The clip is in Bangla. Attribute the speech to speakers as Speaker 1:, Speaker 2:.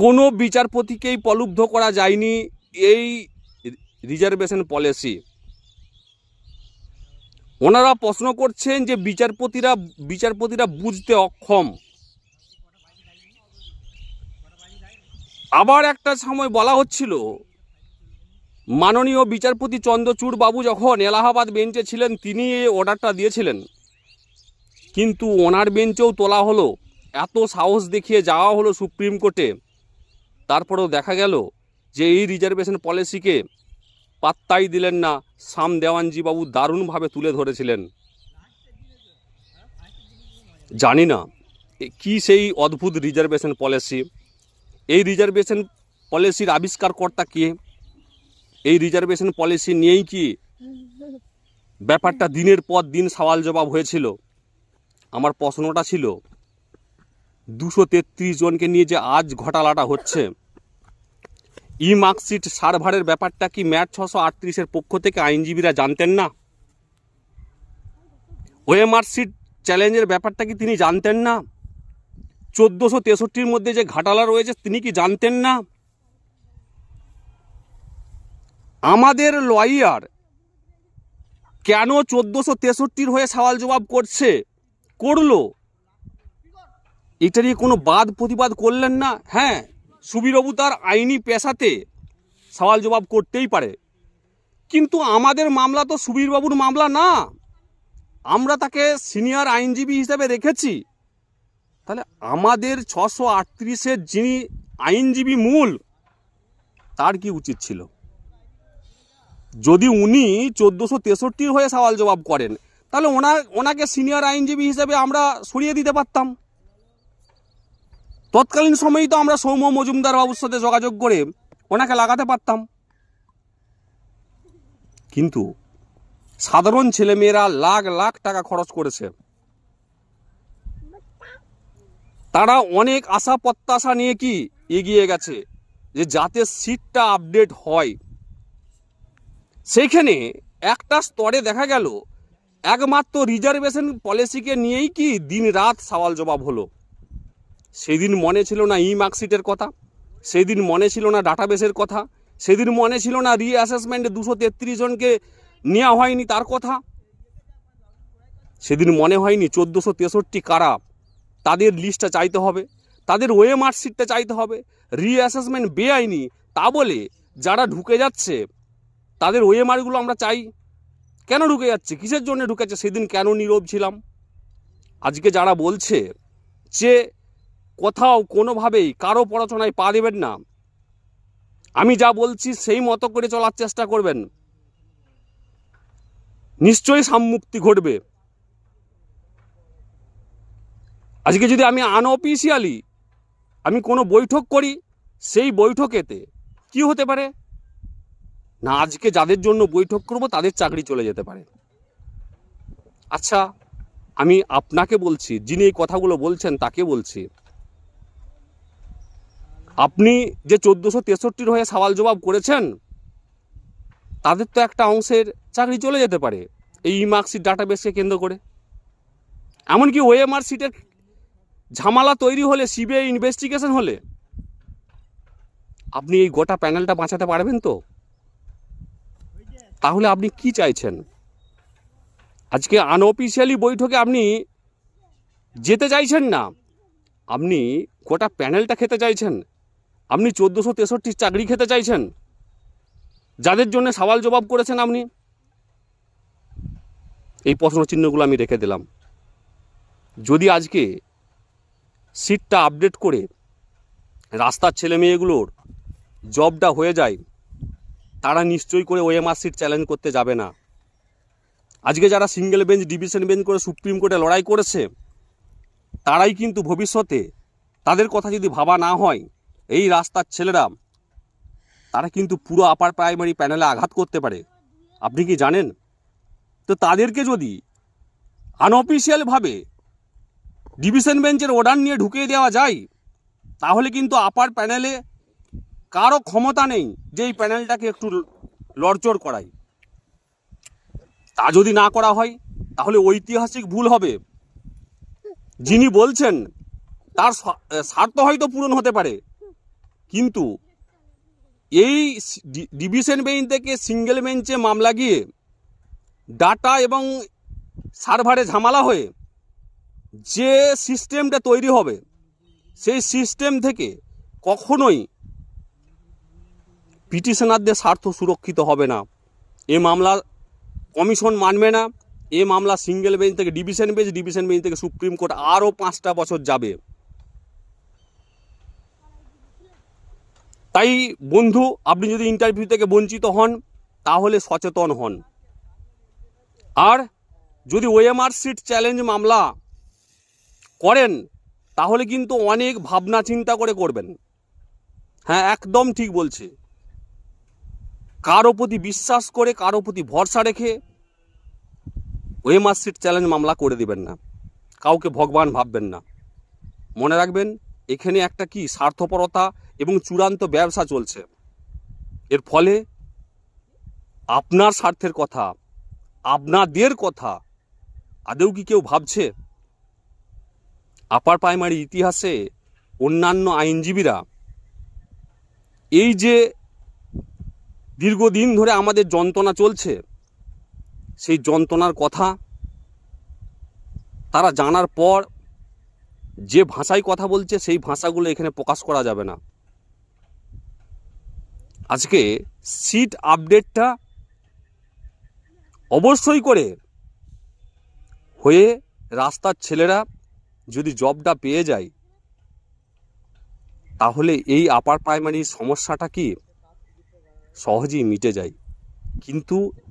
Speaker 1: কোনো বিচারপতিকেই প্রলুব্ধ করা যায়নি এই রিজার্ভেশন পলিসি। ওনারা প্রশ্ন করছেন যে বিচারপতিরা বিচারপতিরা বুঝতে অক্ষম। আবার একটা সময় বলা হচ্ছিল, মাননীয় বিচারপতি চন্দ্রচূড় বাবু যখন এলাহাবাদ বেঞ্চে ছিলেন, তিনি এই অর্ডারটা দিয়েছিলেন। কিন্তু ওনার বেঞ্চেও তোলা হলো, এত সাহস দেখিয়ে যাওয়া হলো সুপ্রিম কোর্টে। তারপরেও দেখা গেল যে এই রিজার্ভেশন পলিসিকে পাত্তাই দিলেন না সাম দেওয়ানজি বাবু দারুণভাবে তুলে ধরেছিলেন। জানি না কি সেই অদ্ভুত রিজার্ভেশন পলিসি? এই রিজার্ভেশন পলিসির আবিষ্কারকর্তা কে? এই রিজার্ভেশন পলিসি নিয়েই কি ব্যাপারটা দিনের পর দিন সওয়াল জবাব হয়েছিল? আমার প্রশ্নটা ছিল দুশো তেত্রিশ জনকে নিয়ে যে আজ ঘটালাটা হচ্ছে। ই মার্কশিট সার্ভারের ব্যাপারটা কি ম্যাট ছশো আটত্রিশের পক্ষ থেকে আইনজীবীরা জানতেন না? সিট চ্যালেঞ্জের ব্যাপারটা কি তিনি জানতেন না? চোদ্দোশো তেষট্টির মধ্যে যে ঘাটালা রয়েছে, তিনি কি জানতেন না? আমাদের লয়ার কেন চোদ্দোশো তেষট্টির হয়ে সওয়াল জবাব করছে, করল? এটা নিয়ে কোনো বাদ প্রতিবাদ করলেন না। হ্যাঁ সুবীরবাবু তার আইনি পেশাতে সওয়াল জবাব করতেই পারে। কিন্তু আমাদের মামলা তো সুবীরবাবুর মামলা না। আমরা তাকে সিনিয়র আইনজীবী হিসেবে রেখেছি। তাহলে আমাদের ছশো আটত্রিশের যিনি আইনজীবী মূল, তার কি উচিত ছিল? যদি উনি চোদ্দোশো তেষট্টির হয়ে সওয়াল জবাব করেন, তাহলে ওনা, ওনাকে সিনিয়র আইনজীবী হিসেবে আমরা সরিয়ে দিতে পারতাম। তৎকালীন সময়েই তো আমরা সৌম্য মজুমদার বাবুর সাথে যোগাযোগ করে ওনাকে লাগাতে পারতাম। কিন্তু সাধারণ ছেলেমেয়েরা লাখ লাখ টাকা খরচ করেছে। তারা অনেক আশা প্রত্যাশা নিয়ে কি এগিয়ে গেছে যে যাতে সিটটা আপডেট হয়। সেইখানে একটা স্তরে দেখা গেল, একমাত্র রিজার্ভেশন পলিসিকে নিয়েই কি দিন রাত সওয়াল জবাব হলো। সেদিন মনে ছিল না ই মার্কশিটের কথা, সেদিন মনে ছিল না ডাটাবেসের কথা, সেদিন মনে ছিল না রি অ্যাসেসমেন্টে দুশো জনকে নেওয়া হয়নি তার কথা। সেদিন মনে হয়নি চোদ্দোশো তেষট্টি কারা তাদের লিস্টটা চাইতে হবে, তাদের ওয়ে মার্কশিটটা চাইতে হবে রি অ্যাসেসমেন্ট বেআইনি তা বলে যারা ঢুকে যাচ্ছে, তাদের ওয়ে মার্কগুলো আমরা চাই। কেন ঢুকে যাচ্ছে? কিসের জন্য ঢুকেছে? সেদিন কেন নীরব ছিলাম? আজকে যারা বলছে যে কোথাও কোনোভাবেই কারও পড়াশোনায় পা দেবেন না। আমি যা বলছি সেই মতো করে চলার চেষ্টা করবেন। নিশ্চয়ই সামমুক্তি ঘটবে। আজকে যদি আমি আনঅফিসিয়ালি আমি কোনো বৈঠক করি, সেই বৈঠকেতে কি হতে পারে? না, আজকে যাদের জন্য বৈঠক করব, তাদের চাকরি চলে যেতে পারে। আচ্ছা আমি আপনাকে বলছি, যিনি এই কথাগুলো বলছেন, তাকে বলছি আপনি যে চোদ্দোশো তেষট্টির হয়ে সওয়াল জবাব করেছেন, তাদের তো একটা অংশের চাকরি চলে যেতে পারে এই ইমার্কশিট ডাটাবেসকে কেন্দ্র করে। এমনকি ওএমআর সিটের ঝামেলা তৈরি হলে, সিবিআই ইনভেস্টিগেশন হলে, আপনি এই গোটা প্যানেলটা বাঁচাতে পারবেন তো? তাহলে আপনি কি চাইছেন? আজকে আনঅফিসিয়ালি বৈঠকে আপনি যেতে চাইছেন না, আপনি গোটা প্যানেলটা খেতে চাইছেন। আপনি চোদ্দোশো তেষট্টির চাকরি খেতে চাইছেন? যাদের জন্য সওয়াল জবাব করেছেন আপনি? এই প্রশ্নচিহ্নগুলো আমি রেখে দিলাম। যদি আজকে সিটটা আপডেট করে রাস্তার ছেলে মেয়েগুলোর জবটা হয়ে যায়, তারা নিশ্চয়ই করে ওএমআর সিট চ্যালেঞ্জ করতে যাবে না। আজকে যারা সিঙ্গেল বেঞ্চ, ডিভিশন বেঞ্চ করে সুপ্রিম কোর্টে লড়াই করেছে, তারাই কিন্তু ভবিষ্যতে তাদের কথা যদি ভাবা না হয় এই রাস্তার ছেলেরা, তারা কিন্তু পুরো আপার প্রাইমারি প্যানেলে আঘাত করতে পারে। আপনি কি জানেন? তো তাদেরকে যদি আনঅফিসিয়ালভাবে ডিভিশন বেঞ্চের অর্ডার নিয়ে ঢুকিয়ে দেওয়া যায়, তাহলে কিন্তু আপার প্যানেলে কারও ক্ষমতা নেই যে এই প্যানেলটাকে একটু লড়চড় করাই তা যদি না করা হয়, তাহলে ঐতিহাসিক ভুল হবে। যিনি বলছেন, তার স্বার্থ হয়তো পূরণ হতে পারে। কিন্তু এই ডিভিশন বেঞ্চ থেকে সিঙ্গেল বেঞ্চে মামলা গিয়ে ডাটা এবং সার্ভারে ঝামেলা হয়ে যে সিস্টেমটা তৈরি হবে, সেই সিস্টেম থেকে কখনোই পিটিশনারদের স্বার্থ সুরক্ষিত হবে না। এ মামলা কমিশন মানবে না, এ মামলা সিঙ্গেল বেঞ্চ থেকে ডিভিশন বেঞ্চ ডিভিশন বেঞ্চ থেকে সুপ্রিম কোর্ট আরও পাঁচটা বছর যাবে। তাই বন্ধু, আপনি যদি ইন্টারভিউ থেকে বঞ্চিত হন, তাহলে সচেতন হন। আর যদি ওএমআর সিট চ্যালেঞ্জ মামলা করেন, তাহলে কিন্তু অনেক ভাবনা চিন্তা করে করবেন। হ্যাঁ একদম ঠিক বলছে। কারও প্রতি বিশ্বাস করে, কারও প্রতি ভরসা রেখে ওএমআর সিট চ্যালেঞ্জ মামলা করে দিবেন না। কাউকে ভগবান ভাববেন না। মনে রাখবেন, এখানে একটা কি, স্বার্থপরতা এবং চূড়ান্ত ব্যবসা চলছে। এর ফলে আপনার স্বার্থের কথা, আপনাদের কথা আদেও কি কেউ ভাবছে? আপার প্রাইমারি ইতিহাসে অন্যান্য আইনজীবীরা এই যে দীর্ঘদিন ধরে আমাদের যন্ত্রণা চলছে, সেই যন্ত্রণার কথা তারা জানার পর যে ভাষায় কথা বলছে, সেই ভাষাগুলো এখানে প্রকাশ করা যাবে না। আজকে সিট আপডেটটা অবশ্যই করে হয়ে রাস্তার ছেলেরা যদি জবটা পেয়ে যায়, তাহলে এই আপার প্রাইমারি সমস্যাটা কি? সহজেই মিটে যায়। কিন্তু